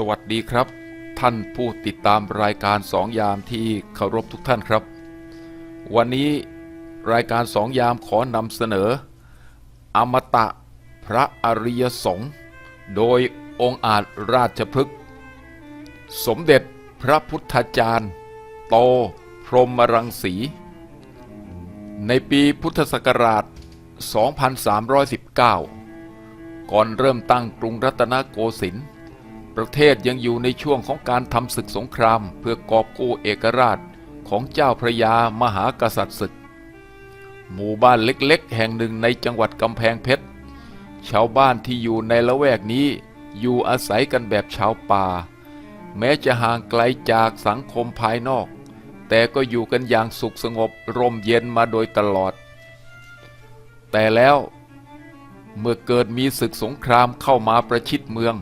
สวัสดีครับ ท่านผู้ติดตามรายการสองยามที่เคารพทุกท่านครับ วันนี้รายการสองยามขอนำเสนอ อมตะพระอริยสงฆ์โดยองค์อาจราชพฤกษ์สมเด็จพระพุทธจารย์ โตพรหมรังสี ในปีพุทธศักราช 2319 ก่อนเริ่มตั้งกรุงรัตนโกสินทร์ ประเทศยังอยู่ในช่วงของการทำศึกสงคราม เพื่อกอบกู้เอกราชของเจ้าพระยามหากษัตริย์ศึก หมู่บ้านเล็กๆ แห่งหนึ่งในจังหวัดกำแพงเพชร ชาวบ้านที่อยู่ในละแวกนี้อยู่อาศัยกันแบบชาวป่า แม้จะห่างไกลจากสังคมภายนอก แต่ก็อยู่กันอย่างสุขสงบร่มเย็นมาโดยตลอด แต่แล้วเมื่อเกิดมีศึกสงครามเข้ามาประชิดเมือง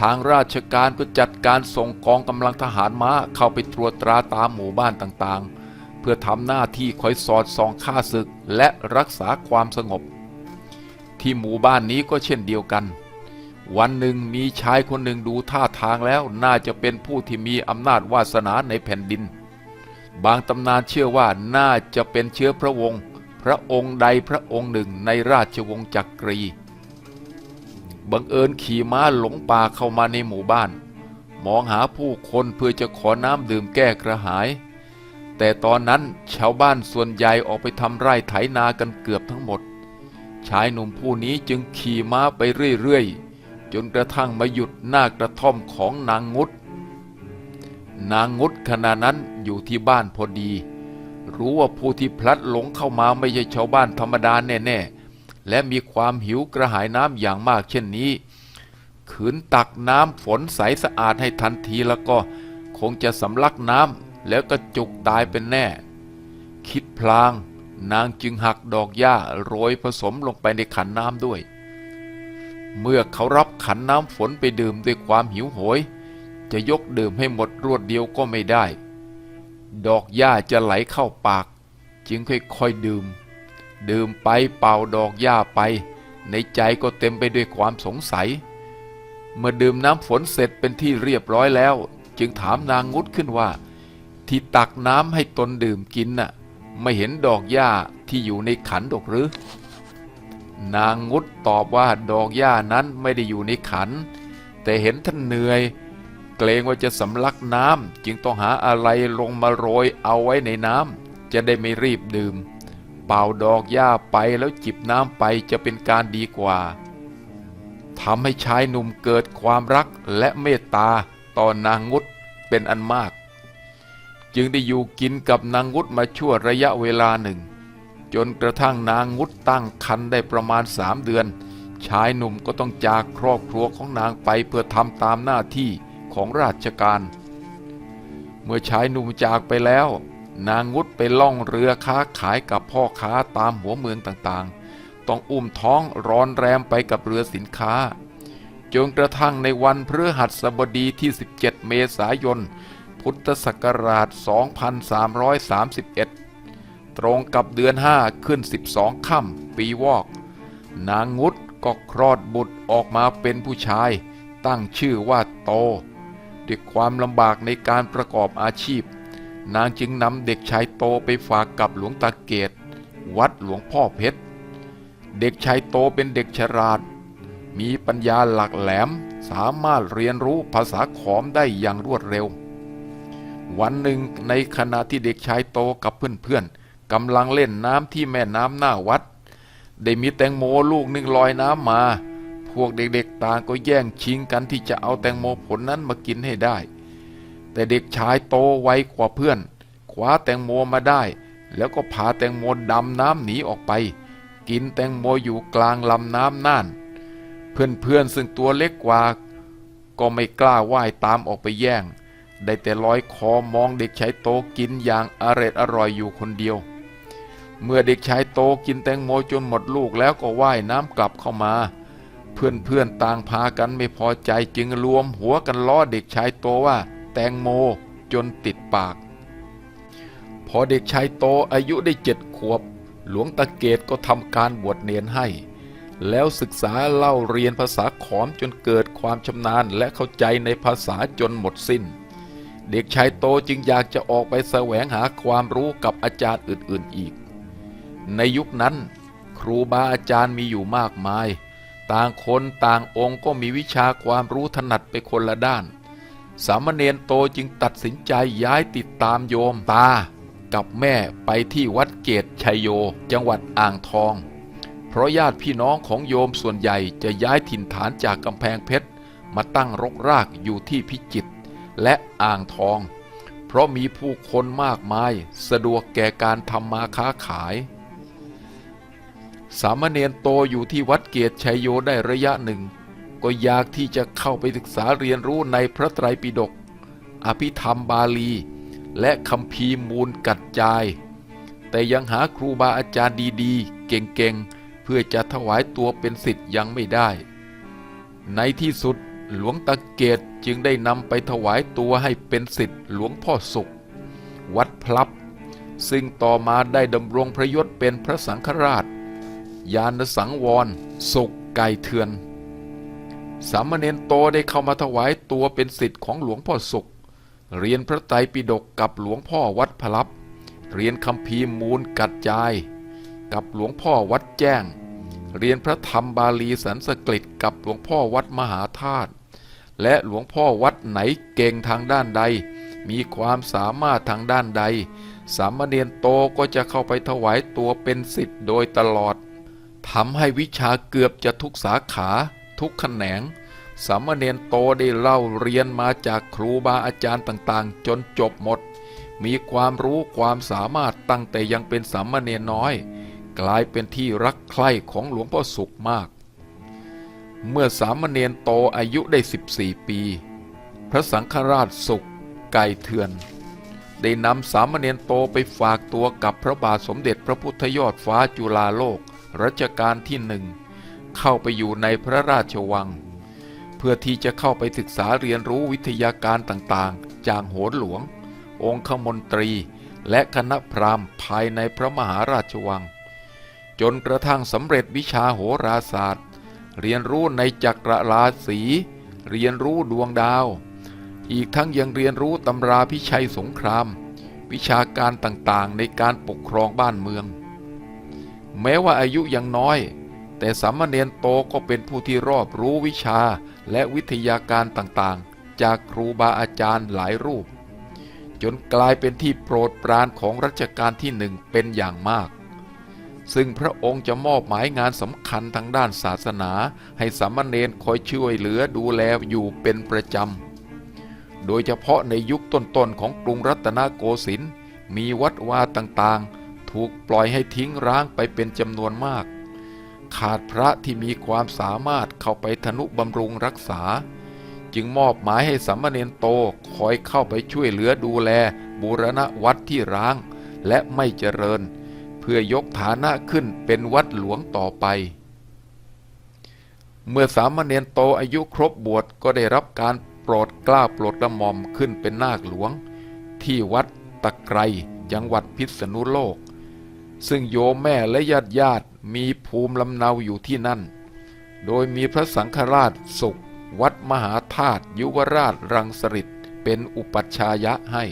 ทางราชการก็จัดการส่งกองกำลังทหารม้าเข้าไปตรวจตราตามหมู่บ้านต่างๆ เพื่อทำหน้าที่คอยสอดส่องข้าศึกและรักษาความสงบ ที่หมู่บ้านนี้ก็เช่นเดียวกัน วันหนึ่งมีชายคนหนึ่งดูท่าทางแล้วน่าจะเป็นผู้ที่มีอำนาจวาสนาในแผ่นดิน บางตำนานเชื่อว่าน่าจะเป็นเชื้อพระวงศ์พระองค์ใดพระองค์หนึ่งในราชวงศ์จักรี บังเอิญขี่ม้าหลงป่าเข้ามาในหมู่บ้าน มองหาผู้คนเพื่อจะขอน้ำดื่มแก้กระหาย แต่ตอนนั้นชาวบ้านส่วนใหญ่ออกไปทำไร่ไถนากันเกือบทั้งหมด ชายหนุ่มผู้นี้จึงขี่ม้าไปเรื่อยๆ จนกระทั่งมาหยุดหน้ากระท่อมของนางงุด นางงุดขณะนั้นอยู่ที่บ้านพอดี รู้ว่าผู้ที่พลัดหลงเข้ามาไม่ใช่ชาวบ้านธรรมดาแน่ๆ และมีความหิวกระหายน้ำอย่างมากเช่นนี้ ขืนตักน้ำฝนใสสะอาดให้ทันทีแล้วก็คงจะสำลักน้ำแล้วก็จุกตายเป็นแน่ คิดพลาง นางจึงหักดอกหญ้าโรยผสมลงไปในขันน้ำด้วย เมื่อเขารับขันน้ำฝนไปดื่มด้วยความหิวโหย จะยกดื่มให้หมดรวดเดียวก็ไม่ได้ ดอกหญ้าจะไหลเข้าปาก จึงค่อยๆดื่ม ดื่มไปเป่าดอกหญ้าไป ในใจก็เต็มไปด้วยความสงสัย เมื่อดื่มน้ำฝนเสร็จเป็นที่เรียบร้อยแล้ว จึงถามนางงุดขึ้นว่า ที่ตักน้ำให้ตนดื่มกินน่ะ ไม่เห็นดอกหญ้าที่อยู่ในขันดอกหรือ นางงุดตอบว่าดอกหญ้านั้นไม่ได้อยู่ในขัน แต่เห็นท่านเหนื่อย เกรงว่าจะสำลักน้ำจึงต้องหาอะไรลงมาโรยเอาไว้ในน้ำจะได้ไม่รีบดื่ม เป่าดอกหญ้าไปแล้วจิบน้ำไปจะเป็นการดีกว่าทำให้ชายหนุ่มเกิดความรักและเมตตาต่อนางงุดเป็นอันมาก จึงได้อยู่กินกับนางงุดมาชั่วระยะเวลาหนึ่ง จนกระทั่งนางงุดตั้งครรภ์ได้ประมาณสามเดือน ชายหนุ่มก็ต้องจากครอบครัวของนางไปเพื่อทำตามหน้าที่ของราชการ เมื่อชายหนุ่มจากไปแล้ว นางงุดไปล่องเรือค้าขายกับพ่อค้าตามหัวเมืองต่างๆ ต้องอุ้มท้องร้อนแรมไปกับเรือสินค้า จนกระทั่งในวันพฤหัสบดีที่ 17 เมษายน พุทธศักราช 2331 ตรงกับเดือน 5 ขึ้น 12 ค่ำปีวอก นางงุดก็คลอดบุตรออกมาเป็นผู้ชาย ตั้งชื่อว่าโตด้วยความลำบากในการประกอบอาชีพ นางจึงนำเด็กชายโตไปฝากกับหลวงตาเกต วัดหลวงพ่อเพชร เด็กชายโตเป็นเด็กฉลาด มีปัญญาหลักแหลม สามารถเรียนรู้ภาษาขอมได้อย่างรวดเร็ว วันหนึ่งในขณะที่เด็กชายโตกับเพื่อนๆกำลังเล่นน้ำที่แม่น้ำหน้าวัด ได้มีแตงโมลูกหนึ่งลอยน้ำมา พวกเด็กๆต่างก็แย่งชิงกันที่จะเอาแตงโมผลนั้นมากินให้ได้ แต่เด็กชายโตไวกว่าเพื่อนคว้าแตงโมมาได้ แล้วก็พาแตงโมดำน้ำหนีออกไป กินแตงโมอยู่กลางลำน้ำน่าน เพื่อนๆซึ่งตัวเล็กกว่า ก็ไม่กล้าว่ายตามออกไปแย่ง ได้แต่ลอยคอมองเด็กชายโตกินอย่างอร็ดอร่อยอยู่คนเดียว เมื่อเด็กชายโตกินแตงโมจนหมดลูกแล้วก็ว่ายน้ำกลับเข้ามา เพื่อนๆต่างพากันไม่พอใจจึงรวมหัวกันล้อเด็กชายโตว่า แตงโมจนติดปาก พอเด็กชายโตอายุได้เจ็ดขวบ หลวงตาเกตก็ทำการบวชเนนให้ แล้วศึกษาเล่าเรียนภาษาขอมจนเกิดความชำนาญและเข้าใจในภาษาจนหมดสิ้น เด็กชายโตจึงอยากจะออกไปแสวงหาความรู้กับอาจารย์อื่นๆอีก ในยุคนั้น ครูบาอาจารย์มีอยู่มากมาย ต่างคนต่างองค์ก็มีวิชาความรู้ถนัดไปคนละด้าน สามเณรโตจึงตัดสินใจย้ายติดตามโยมตากับแม่ไปที่วัดเกตชัยโย จังหวัดอ่างทอง เพราะญาติพี่น้องของโยมส่วนใหญ่จะย้ายถิ่นฐานจากกำแพงเพชร มาตั้งรกรากอยู่ที่พิจิตรและอ่างทอง เพราะมีผู้คนมากมายสะดวกแก่การทำมาค้าขาย สามเณรโตอยู่ที่วัดเกตชัยโยได้ระยะหนึ่ง ก็อยากที่จะเข้าไปศึกษาเรียนรู้ในพระไตรปิฎกอภิธรรมบาลี และคัมภีมูลกัดจาย แต่ยังหาครูบาอาจารย์ดีๆ เก่งๆ เพื่อจะถวายตัวเป็นสิทธิ์ยังไม่ได้ ในที่สุดหลวงตาเกตจึงได้นำไปถวายตัวให้เป็นสิทธิ์หลวงพ่อสุข วัดพลับ ซึ่งต่อมาได้ดำรงพระยศเป็นพระสังฆราช ยานสังวร สุขไก่เถือน สามเณรโตได้เข้ามาถวายตัวเป็นสิทธิ์ของหลวงพ่อสุข เรียนพระไตรปิฎกกับหลวงพ่อวัดพลับ เรียนคำพีมูลกัดจาย กับหลวงพ่อวัดแจ้ง เรียนพระธรรมบาลีสันสกฤตกับหลวงพ่อวัดมหาธาตุและหลวงพ่อวัดไหนเก่งทางด้านใด มีความสามารถทางด้านใด สามเณรโตก็จะเข้าไปถวายตัวเป็นสิทธิ์โดยตลอดทำให้วิชาเกือบจะทุกสาขา ทุกแขนง สามเณรโตได้เล่าเรียนมาจากครูบาอาจารย์ต่างๆ จนจบหมด มีความรู้ความสามารถตั้งแต่ยังเป็นสามเณรน้อย กลายเป็นที่รักใคร่ของหลวงพ่อสุขมาก เมื่อสามเณรโตอายุได้ 14 ปี พระสังฆราชสุขไก่เถื่อนได้นำสามเณรโตไปฝากตัวกับพระบาทสมเด็จพระพุทธยอดฟ้าจุฬาโลกรัชกาลที่หนึ่ง เข้าไปอยู่ในพระราชวัง เพื่อที่จะเข้าไปศึกษาเรียนรู้วิทยาการต่างๆ จากโหนหลวง องคมนตรี และคณะพราหมณ์ภายในพระมหาราชวัง จนกระทั่งสำเร็จวิชาโหราศาสตร์ เรียนรู้ในจักรราศีเรียนรู้ดวงดาว อีกทั้งยังเรียนรู้ตำราพิชัยสงคราม วิชาการต่างๆในการปกครองบ้านเมือง แม้ว่าอายุยังน้อย แต่สามเณรโตก็เป็นผู้ที่รอบรู้วิชาและวิทยาการต่างๆ จากครูบาอาจารย์หลายรูป จนกลายเป็นที่โปรดปรานของรัชกาลที่หนึ่งเป็นอย่างมาก ซึ่งพระองค์จะมอบหมายงานสำคัญทางด้านศาสนา ให้สามเณรคอยช่วยเหลือดูแลอยู่เป็นประจำ โดยเฉพาะในยุคต้นๆของกรุงรัตนโกสินทร์มีวัดวาต่างๆ ถูกปล่อยให้ทิ้งร้างไปเป็นจำนวนมาก ขาดพระที่มีความสามารถเข้าไปทนุบำรุงรักษา จึงมอบหมายให้สามเณรโตคอยเข้าไปช่วยเหลือดูแลบูรณะวัดที่ร้างและไม่เจริญ เพื่อยกฐานะขึ้นเป็นวัดหลวงต่อไป เมื่อสามเณรโตอายุครบบวชก็ได้รับการโปรดกล้าโปรดกระหม่อมขึ้นเป็นนาคหลวง ที่วัดตะไครจังหวัดพิษณุโลก ซึ่งโยมแม่และญาติญาติ มีภูมิลำเนาอยู่ที่นั่น โดยมีพระสังฆราชสุข วัดมหาธาตุยุวราชรังสฤษเป็นอุปัชฌายะให้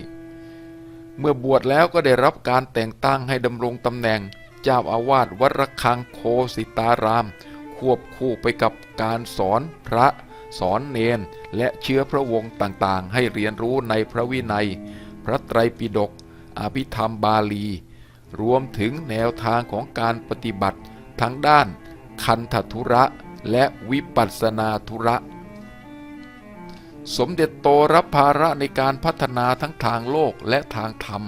เมื่อบวชแล้วก็ได้รับการแต่งตั้งให้ดำรงตำแหน่ง เจ้าอาวาสวัดระฆังโคสิตาราม ควบคู่ไปกับการสอนพระสอนเนนและเชื้อพระวงศ์ต่างๆ ให้เรียนรู้ในพระวินัย พระไตรปิฎกอภิธรรมบาลี รวมถึงแนวทางของการปฏิบัติทั้งด้านคันธทุระและวิปัสนาธุระ สมเด็จโตรับภาระในการพัฒนาทั้งทางโลกและทางธรรม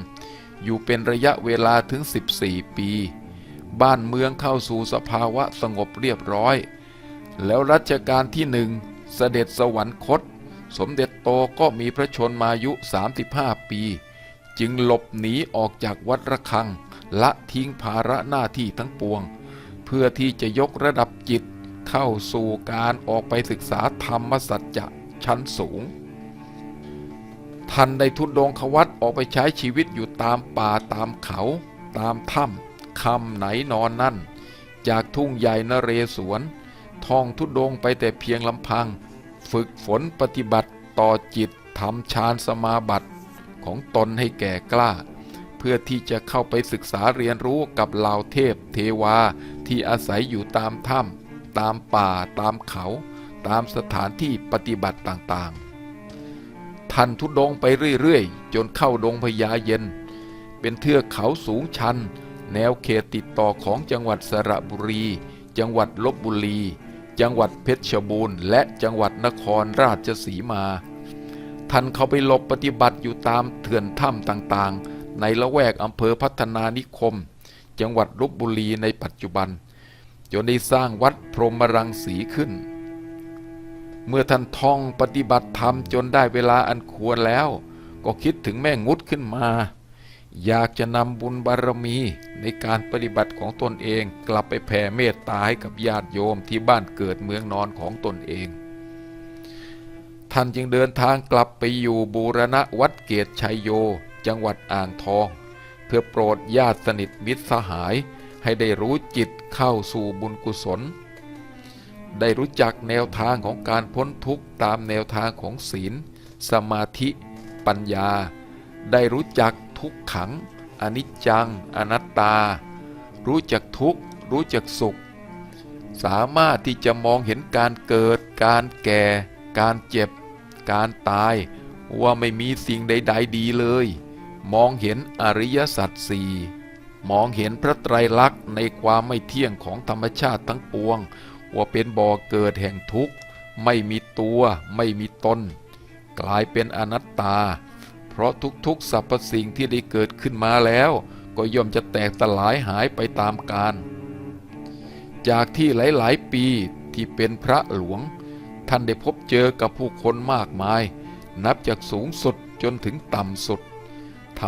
อยู่เป็นระยะเวลาถึง 14 ปี บ้านเมืองเข้าสู่สภาวะสงบเรียบร้อย แล้วรัชกาลที่หนึ่งเสด็จสวรรคต สมเด็จโตก็มีพระชนมายุ 35 ปี จึงหลบหนีออกจากวัดระฆัง ละทิ้งภาระหน้าที่ทั้งปวง เพื่อที่จะยกระดับจิตเข้าสู่การออกไปศึกษาธรรมสัจจะชั้นสูง ท่านได้ทุดดงควัตออกไปใช้ชีวิตอยู่ตามป่าตามเขา ตามถ้ำคำไหนนอนนั่น จากทุ่งใหญ่นเรศวรท่องทุดงไปแต่เพียงลำพัง ฝึกฝนปฏิบัติต่อจิตทำฌานสมาบัติของตนให้แก่กล้า พื่อที่จะเข้าไปศึกษาเรียนรู้กับเหล่าเทพเทวาที่อาศัยอยู่ตามถ้ำตามป่าตามเขา ตามสถานที่ปฏิบัติต่างๆ ท่านทุดงไปเรื่อยๆ จนเข้าดงพญาเย็น เป็นเทือกเขาสูงชัน แนวเขตติดต่อของจังหวัดสระบุรี จังหวัดลบบุรี จังหวัดเพชรบูรณ์ และจังหวัดนครราชสีมา ท่านเข้าไปหลบปฏิบัติอยู่ตามเถื่อนถ้ำต่างๆ ในละแวกอำเภอพัฒนานิคม จังหวัดลบบุรีในปัจจุบัน จนได้สร้างวัดพรหมรังสีขึ้น เมื่อท่านท่องปฏิบัติธรรมจนได้เวลาอันควรแล้ว ก็คิดถึงแม่งุดขึ้นมา อยากจะนำบุญบารมีในการปฏิบัติของตนเองกลับไปแผ่เมตตาให้กับญาติโยมที่บ้านเกิดเมืองนอนของตนเองท่านจึงเดินทางกลับไปอยู่บูรณะวัดเกตชัยโย จังหวัดอ่างทอง เพื่อโปรดญาติสนิทมิตรสหายให้ได้รู้จิตเข้าสู่บุญกุศล ได้รู้จักแนวทางของการพ้นทุกข์ตามแนวทางของศีล สมาธิปัญญา ได้รู้จักทุกขัง อนิจจัง อนัตตา รู้จักทุกข์ รู้จักสุข สามารถที่จะมองเห็นการเกิด การแก่ การเจ็บ การตาย ว่าไม่มีสิ่งใด ๆ ดีเลย มองเห็นอริยสัจสี่มองเห็นพระไตรลักษณ์ในความไม่เที่ยงของธรรมชาติทั้งปวง ว่าเป็นบ่อเกิดแห่งทุกข์ ไม่มีตัวไม่มีตน กลายเป็นอนัตตา เพราะทุกๆสรรพสิ่งที่ได้เกิดขึ้นมาแล้ว ก็ย่อมจะแตกสลายหายไปตามกาลจากที่หลายๆ ปีที่เป็นพระหลวง ท่านได้พบเจอกับผู้คนมากมาย นับจากสูงสุดจนถึงต่ำสุด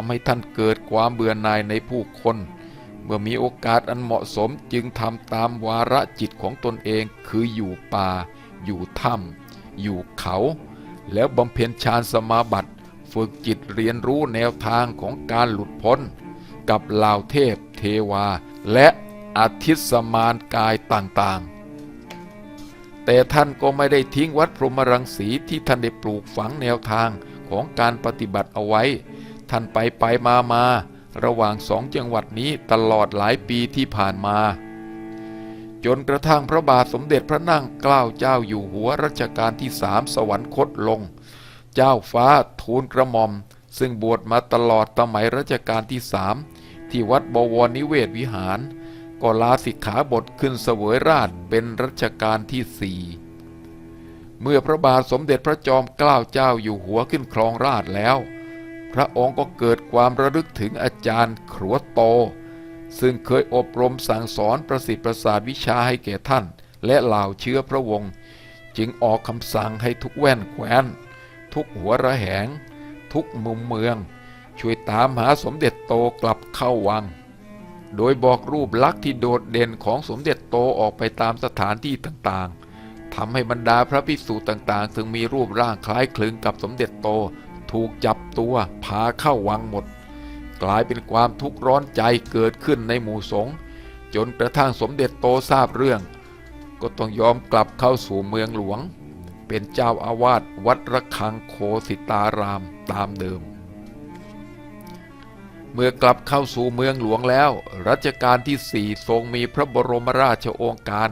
ำให้ท่านเกิดความเบื่อหน่ายในผู้คน เมื่อมีโอกาสอันเหมาะสมจึงทำตามวาระจิตของตนเองคืออยู่ป่า อยู่ถ้ำอยู่เขา แล้วบำเพ็ญฌานสมาบัติ ฝึกจิตเรียนรู้แนวทางของการหลุดพ้น กับล่าเทพเทวา และอาทิตสมานกายต่างๆ แต่ท่านก็ไม่ได้ทิ้งวัดพรหมรังสีที่ท่านได้ปลูกฝังแนวทางของการปฏิบัติเอาไว้ ท่านไปไปมามาระหว่างสองจังหวัดนี้ตลอดหลายปีที่ผ่านมา จนกระทั่งพระบาทสมเด็จพระนั่งเกล้าเจ้าอยู่หัวรัชกาลที่สามสวรรคตลง เจ้าฟ้าทูลกระหม่อม ซึ่งบวชมาตลอดสมัยรัชกาลที่สามที่วัดบวรนิเวศวิหาร ก็ลาสิกขาบทขึ้นเสวยราชเป็นรัชกาลที่สี่เมื่อพระบาทสมเด็จพระจอมเกล้าเจ้าอยู่หัวขึ้นครองราชแล้ว พระองค์ก็เกิดความระลึกถึงอาจารย์ขรัวโต ซึ่งเคยอบรมสั่งสอนประสิทธิประสาทวิชาให้แก่ท่าน และเหล่าเชื้อพระวงศ์จึงออกคำสั่งให้ทุกแว่นแคว้น ทุกหัวระแหง ทุกมุมเมือง ช่วยตามหาสมเด็จโตกลับเข้าวัง โดยบอกรูปลักษณ์ที่โดดเด่นของสมเด็จโตออกไปตามสถานที่ต่างๆทำให้บรรดาพระภิกษุต่างๆซึ่งมีรูปร่างคล้ายคลึงกับสมเด็จโต ถูกจับตัวพาเข้าวังหมด กลายเป็นความทุกข์ร้อนใจเกิดขึ้นในหมู่สงฆ์จนกระทั่งสมเด็จโตทราบเรื่อง ก็ต้องยอมกลับเข้าสู่เมืองหลวง เป็นเจ้าอาวาสวัดระฆังโคสิตารามตามเดิม เมื่อกลับเข้าสู่เมืองหลวงแล้ว รัชกาลที่สี่ทรงมีพระบรมราชโองการ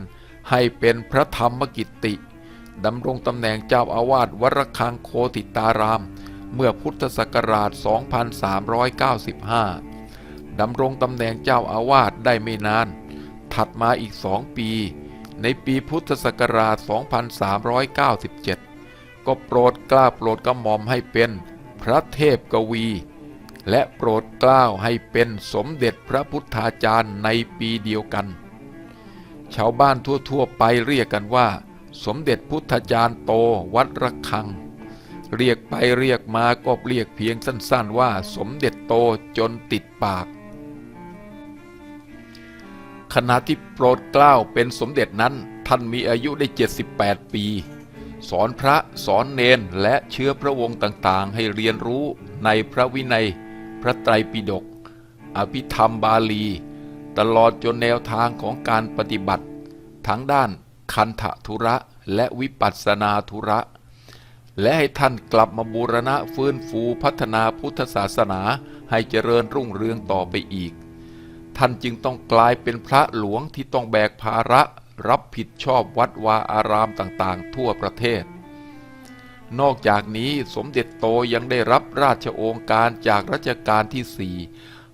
ให้เป็นพระธรรมกิตติดำรงตำแหน่งเจ้าอาวาสวัดระฆังโคติตาราม เมื่อพุทธศักราช 2395 ดำรงตำแหน่งเจ้าอาวาสได้ไม่นาน ถัดมาอีกสองปี ในปีพุทธศักราช 2397 ก็โปรดกล้าโปรดกระหม่อมให้เป็นพระเทพกวี และโปรดกล้าให้เป็นสมเด็จพระพุทธาจารย์ในปีเดียวกัน ชาวบ้านทั่วๆไปเรียกกันว่า สมเด็จพุทธาจารย์โตวัดระฆัง เรียกไปเรียกมาก็เรียกเพียงสั้นๆว่าสมเด็จโตจนติดปาก ขณะที่โปรดเกล้าเป็นสมเด็จนั้นท่านมีอายุได้ 78 ปี สอนพระสอนเนนและเชื้อพระวงศ์ต่างๆ ให้เรียนรู้ในพระวินัย พระไตรปิฎกอภิธรรมบาลี ตลอดจนแนวทางของการปฏิบัติ ทั้งด้านคันธทุระและวิปัสสนาธุระ และให้ท่านกลับมาบูรณะฟื้นฟูพัฒนาพุทธศาสนาให้เจริญรุ่งเรืองต่อไปอีก ท่านจึงต้องกลายเป็นพระหลวงที่ต้องแบกภาระรับผิดชอบวัดวาอารามต่างๆ ทั่วประเทศ นอกจากนี้สมเด็จโตยังได้รับราชโองการจากรัชกาลที่สี่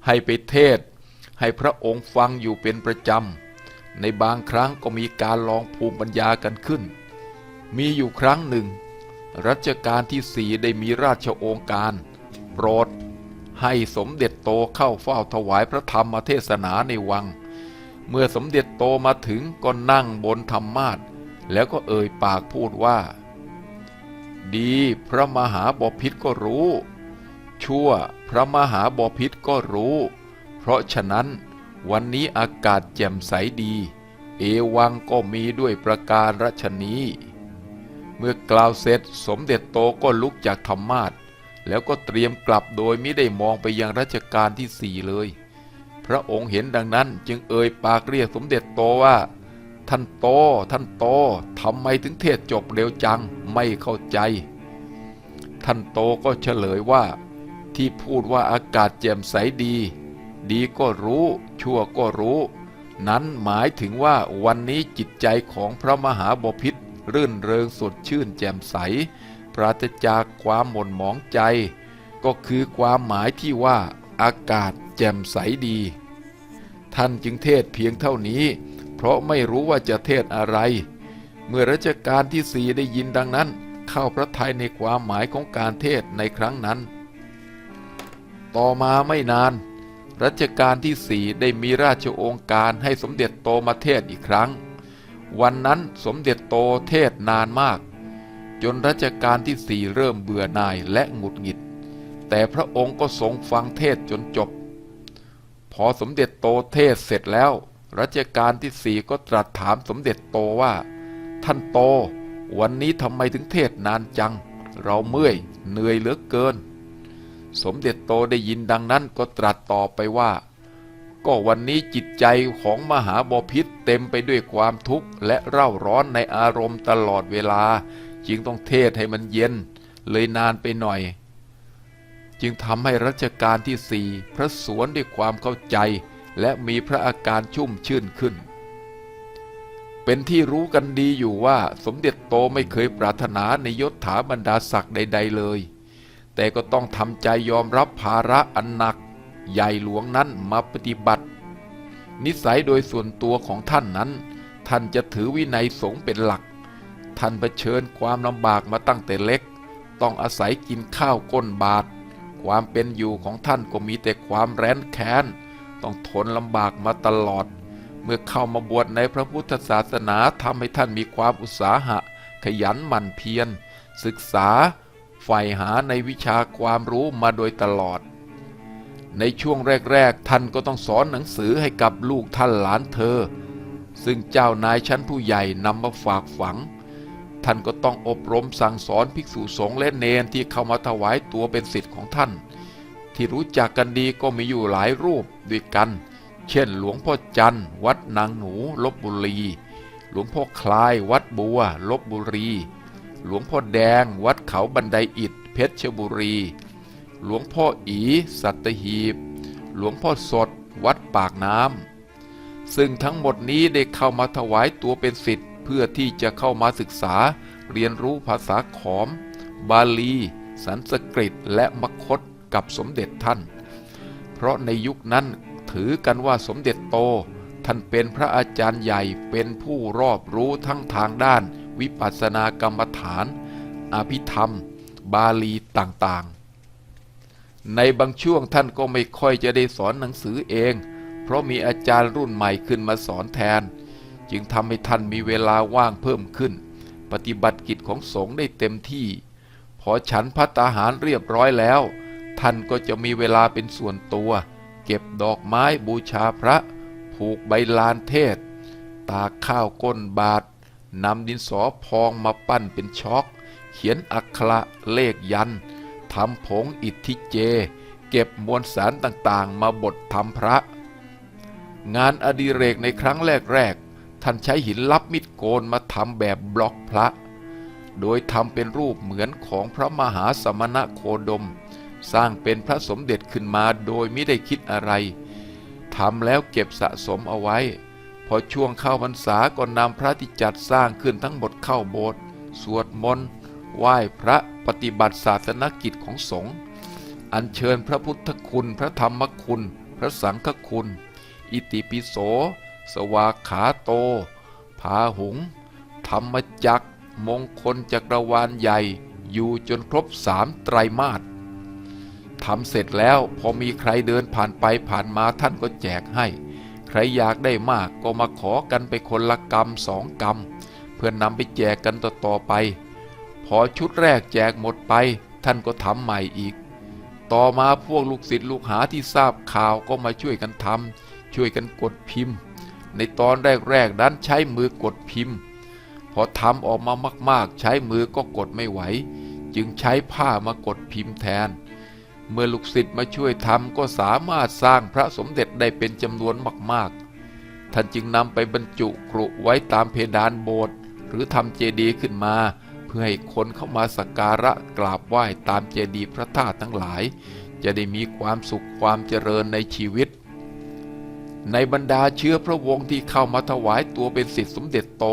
ให้ไปเทศ ให้พระองค์ฟังอยู่เป็นประจำ ในบางครั้งก็มีการลองภูมิปัญญากันขึ้น มีอยู่ครั้งหนึ่ง รัชกาลที่สี่ได้มีราชโองการ โปรด ให้สมเด็จโตเข้าเฝ้าถวายพระธรรมเทศนาในวัง เมื่อสมเด็จโตมาถึงก็นั่งบนธรรมาทแล้วก็เอ่ยปากพูดว่า ดีพระมหาบพิษก็รู้ ชั่วพระมหาบพิษก็รู้ เพราะฉะนั้นวันนี้อากาศแจ่มใสดี เอวังก็มีด้วยประการรัชนี เมื่อกล่าวเสร็จสมเด็จโตก็ลุกจากธรรมาทแล้วก็เตรียมกลับโดยไม่ได้มองไปยังรัชกาลที่สี่เลย พระองค์เห็นดังนั้นจึงเอ่ยปากเรียกสมเด็จโตว่า ท่านโต ท่านโตทำไมถึงเทศจบเร็วจังไม่เข้าใจ ท่านโตก็เฉลยว่า ที่พูดว่าอากาศแจ่มใสดี ดีก็รู้ ชั่วก็รู้ นั้นหมายถึงว่าวันนี้จิตใจของพระมหาบพิตร รื่นเริงสดชื่นแจ่มใส ปราศจากความหม่นหมองใจ ก็คือความหมายที่ว่าอากาศแจ่มใสดี ท่านจึงเทศเพียงเท่านี้ เพราะไม่รู้ว่าจะเทศอะไร เมื่อรัชกาลที่สี่ได้ยินดังนั้น เข้าพระทัยในความหมายของการเทศในครั้งนั้น ต่อมาไม่นานรัชกาลที่สี่ได้มีราชโองการให้สมเด็จโตมาเทศอีกครั้ง วันนั้นสมเด็จโตเทศนานมาก จนรัชกาลที่สี่เริ่มเบื่อหน่ายและหงุดหงิด แต่พระองค์ก็ทรงฟังเทศจนจบ พอสมเด็จโตเทศเสร็จแล้ว รัชกาลที่สี่ก็ตรัสถามสมเด็จโตว่า ท่านโต วันนี้ทำไมถึงเทศนานจัง เราเมื่อยเหนื่อยเหลือเกิน สมเด็จโตได้ยินดังนั้นก็ตรัสต่อไปว่า ก็วันนี้จิตใจของมหาบพิษเต็มไปด้วยความทุกข์และเร่าร้อนในอารมณ์ตลอดเวลา จึงต้องเทศให้มันเย็น เลยนานไปหน่อย จึงทำให้รัชกาลที่สี่พระสวนด้วยความเข้าใจ และมีพระอาการชุ่มชื่นขึ้น เป็นที่รู้กันดีอยู่ว่าสมเด็จโตไม่เคยปรารถนาในยศถาบรรดาศักดิ์ใด ๆเลย แต่ก็ต้องทำใจยอมรับภาระอันหนัก ใหญ่หลวงนั้นมาปฏิบัติ นิสัยโดยส่วนตัวของท่านนั้น ท่านจะถือวินัยสงฆ์เป็นหลัก ท่านเผชิญความลำบากมาตั้งแต่เล็ก ต้องอาศัยกินข้าวก้นบาท ความเป็นอยู่ของท่านก็มีแต่ความแร้นแค้น ต้องทนลำบากมาตลอด เมื่อเข้ามาบวชในพระพุทธศาสนาทำให้ท่านมีความอุตสาหะ ขยันหมั่นเพียรศึกษาใฝ่หาในวิชาความรู้มาโดยตลอด ในช่วงแรกๆ ท่านก็ต้องสอนหนังสือให้กับลูกท่านหลานเธอ ซึ่งเจ้านายชั้นผู้ใหญ่นำมาฝากฝัง ท่านก็ต้องอบรมสั่งสอนภิกษุสงฆ์และเนนที่เข้ามาถวายตัวเป็นศิษย์ของท่าน ที่รู้จักกันดีก็มีอยู่หลายรูปด้วยกัน เช่น หลวงพ่อจันวัดนางหนูลบบุรี หลวงพ่อคลายวัดบัวลบบุรี หลวงพ่อแดง วัดเขาบันไดอิฐเพชรบุรี หลวงพ่ออีสัตหีบ หลวงพ่อสด วัดปากน้ำซึ่งทั้งหมดนี้ได้เข้ามาถวายตัวเป็นศิษย์เพื่อที่จะเข้ามาศึกษาเรียนรู้ภาษาขอม บาลี สันสกฤตและมคตกับสมเด็จท่าน เพราะในยุคนั้นถือกันว่าสมเด็จโต ท่านเป็นพระอาจารย์ใหญ่เป็นผู้รอบรู้ทั้งทางด้าน วิปัสสนากรรมฐาน อภิธรรม บาลีต่างๆ ในบางช่วงท่านก็ไม่ค่อยจะได้สอนหนังสือเอง เพราะมีอาจารย์รุ่นใหม่ขึ้นมาสอนแทน จึงทำให้ท่านมีเวลาว่างเพิ่มขึ้น ปฏิบัติกิจของสงฆ์ได้เต็มที่ พอฉันพัตาหารเรียบร้อยแล้ว ท่านก็จะมีเวลาเป็นส่วนตัว เก็บดอกไม้บูชาพระ ผูกใบลานเทศ ตากข้าวก้นบาทนำดินสอพองมาปั้นเป็นช็อก เขียนอักขระเลขยัน ทำผงอิทธิเจ เก็บมวลสารต่างๆ มาบดทำพระ งานอดิเรกในครั้งแรกๆท่านใช้หินลับมิดโกนมาทำแบบบล็อกพระ โดยทำเป็นรูปเหมือนของพระมหาสมณะโคดม สร้างเป็นพระสมเด็จขึ้นมาโดยไม่ได้คิดอะไรทำแล้วเก็บสะสมเอาไว้ พอช่วงเข้าพรรษาก็นำพระที่จัดสร้างขึ้นทั้งหมดเข้าโบสถ์สวดมนต์ไหว้พระ ปฏิบัติศาสนกิจของสงฆ์อัญเชิญพระพุทธคุณ พระธรรมคุณ พระสังฆคุณ อิติปิโส สวากขาโตพาหุง ธรรมจักมงคลจักรวาลใหญ่อยู่จนครบสามไตรมาสทำเสร็จแล้วพอมีใครเดินผ่านไปผ่านมาท่านก็แจกให้ ใครอยากได้มากก็มาขอกันไปคนละกรรมสองกรรม เพื่อนนำไปแจกกันต่อๆไป พอชุดแรกแจกหมดไป ท่านก็ทำใหม่อีก ต่อมาพวกลูกศิษย์ลูกหาที่ทราบข่าวก็มาช่วยกันทำช่วยกันกดพิมพ์ ในตอนแรกๆนั้นใช้มือกดพิมพ์ พอทำออกมามากๆ ใช้มือก็กดไม่ไหว จึงใช้ผ้ามากดพิมพ์แทน เมื่อลูกศิษย์มาช่วยทำก็สามารถสร้างพระสมเด็จได้เป็นจำนวนมากๆท่านจึงนำไปบรรจุกรุไว้ตามเพดานโบสถ์หรือทำเจดีย์ขึ้นมา พื่อให้คนเข้ามาสักการะกราบไหว้ตามเจดีย์พระธาตุทั้งหลาย จะได้มีความสุขความเจริญในชีวิต ในบรรดาเชื้อพระวงศ์ที่เข้ามาถวายตัวเป็นศิษย์สมเด็จโต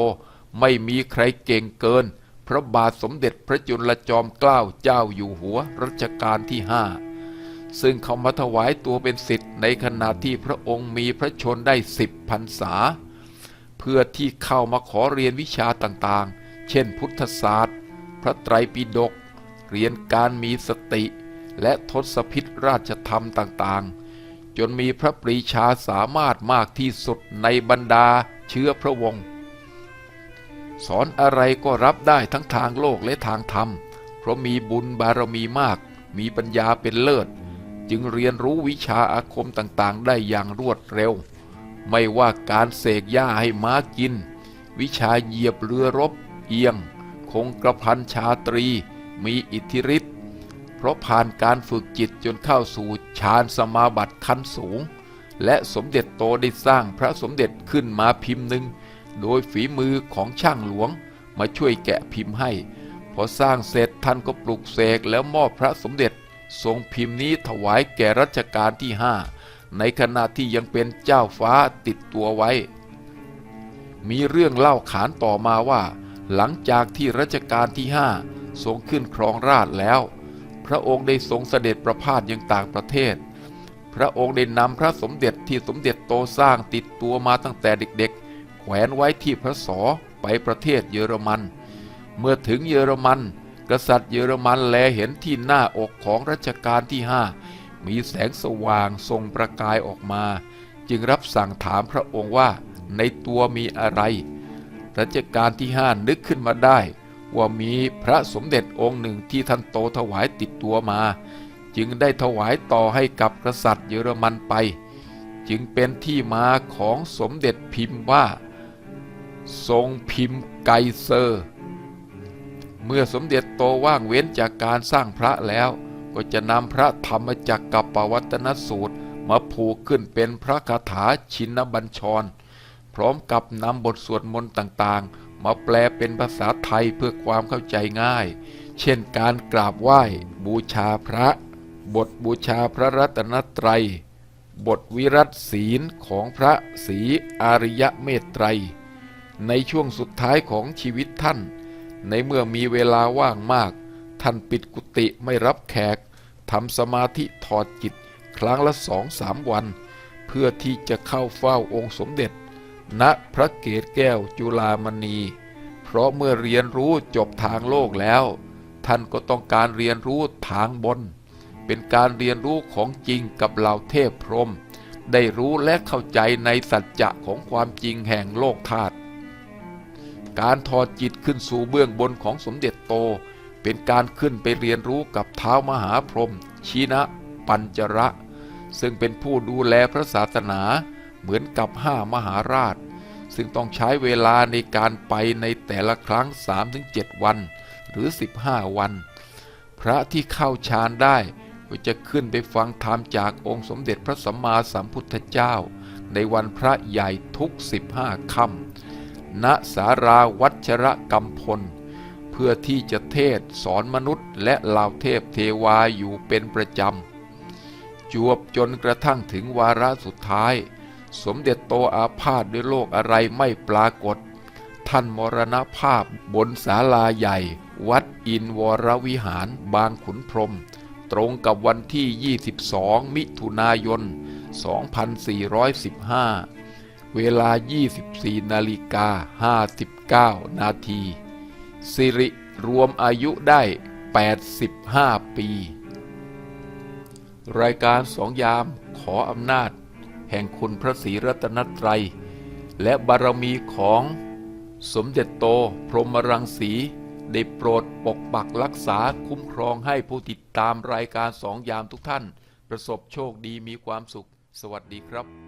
ไม่มีใครเก่งเกิน พระบาทสมเด็จพระจุลจอมเกล้าเจ้าอยู่หัวรัชกาลที่ห้าซึ่งเขามาถวายตัวเป็นศิษย์ในขณะที่พระองค์มีพระชนได้สิบพรรษา เพื่อที่เข้ามาขอเรียนวิชาต่าง เช่น พุทธศาสตร์ พระไตรปิฎกเรียนการมีสติ และทศพิธราชธรรมต่างๆ จนมีพระปรีชาสามารถมากที่สุดในบรรดาเชื้อพระวงศ์สอนอะไรก็รับได้ทั้งทางโลกและทางธรรม เพราะมีบุญบารมีมาก มีปัญญาเป็นเลิศ จึงเรียนรู้วิชาอาคมต่างๆ ได้อย่างรวดเร็ว ไม่ว่าการเสกหญ้าให้ม้ากิน วิชาเหยียบเรือรบ เอียง คงกระพันชาตรี มีอิทธิฤทธิ์เพราะผ่านการฝึกจิตจนเข้าสู่ฌานสมาบัติขั้นสูง และสมเด็จโตได้สร้างพระสมเด็จขึ้นมาพิมพ์หนึ่ง โดยฝีมือของช่างหลวงมาช่วยแกะพิมพ์ให้ พอสร้างเสร็จท่านก็ปลุกเสกแล้วมอบพระสมเด็จทรงพิมพ์นี้ถวายแก่รัชกาลที่ห้าในขณะที่ยังเป็นเจ้าฟ้าติดตัวไว้ มีเรื่องเล่าขานต่อมาว่า หลังจากที่รัชกาลที่ห้าทรงขึ้นครองราชแล้ว พระองค์ได้ทรงเสด็จประพาสยังต่างประเทศ พระองค์ได้นำพระสมเด็จที่สมเด็จโตสร้างติดตัวมาตั้งแต่เด็กๆ แขวนไว้ที่พระศอไปประเทศเยอรมัน เมื่อถึงเยอรมัน กษัตริย์เยอรมันแลเห็นที่หน้าอกของรัชกาลที่ห้ามีแสงสว่างทรงประกายออกมา จึงรับสั่งถามพระองค์ว่าในตัวมีอะไร รัชกาลที่ห้านึกขึ้นมาได้ ว่ามีพระสมเด็จองค์หนึ่งที่ท่านโตถวายติดตัวมา จึงได้ถวายต่อให้กับกษัตริย์เยอรมันไป จึงเป็นที่มาของสมเด็จพิมพ์ว่า ทรงพิมพ์ไกเซอร์ เมื่อสมเด็จโตว่างเว้นจากการสร้างพระแล้ว ก็จะนำพระธรรมจักรกับปวัตนสูตรมาผูกขึ้นเป็นพระคาถาชินบัญชร พร้อมกับนำบทสวดมนต์ต่างๆ มาแปลเป็นภาษาไทยเพื่อความเข้าใจง่าย เช่นการกราบไหว้บูชาพระ บทบูชาพระรัตนตรัย บทวิรัตศีลของพระศรีอริยเมตไตร ในช่วงสุดท้ายของชีวิตท่าน ในเมื่อมีเวลาว่างมาก ท่านปิดกุฏิไม่รับแขกทำสมาธิถอดจิตครั้งละสองสามวัน เพื่อที่จะเข้าเฝ้าองค์สมเด็จ ณพระเกศแก้วจุฬามณี เพราะเมื่อเรียนรู้จบทางโลกแล้ว ท่านก็ต้องการเรียนรู้ทางบน เป็นการเรียนรู้ของจริงกับเหล่าเทพพรหมได้รู้และเข้าใจในสัจจะของความจริงแห่งโลกธาตุการถอดจิตขึ้นสู่เบื้องบนของสมเด็จโต เป็นการขึ้นไปเรียนรู้กับเท้ามหาพรหมชีนะปัญจระ ซึ่งเป็นผู้ดูแลพระศาสนา เหมือนกับห้ามหาราช ซึ่งต้องใช้เวลาในการไปในแต่ละครั้ง 3-7 วัน หรือ 15 วัน พระที่เข้าฌานได้ก็จะขึ้นไปฟังธรรมจากองค์สมเด็จพระสัมมาสัมพุทธเจ้า ในวันพระใหญ่ทุกสิบห้าค่ำณสาราวัชระกำพล เพื่อที่จะเทศสอนมนุษย์และล่าเทพเทวาอยู่เป็นประจำจวบจนกระทั่งถึงวาระสุดท้าย สมเด็จโตอาพาธด้วยโรคอะไรไม่ปรากฏ ท่านมรณภาพบนศาลาใหญ่ วัดอินวรวิหารบางขุนพรหมตรงกับวันที่ 22 มิถุนายน 2415 เวลา 24 นาฬิกา 59 นาที สิริรวมอายุได้ 85 ปี รายการสองยามขออำนาจ แห่งคุณพระศรีรัตนตรัย และบารมีของสมเด็จโตพรหมรังสีได้โปรดปกปักรักษาคุ้มครองให้ผู้ติดตามรายการสองยามทุกท่าน ประสบโชคดีมีความสุข สวัสดีครับ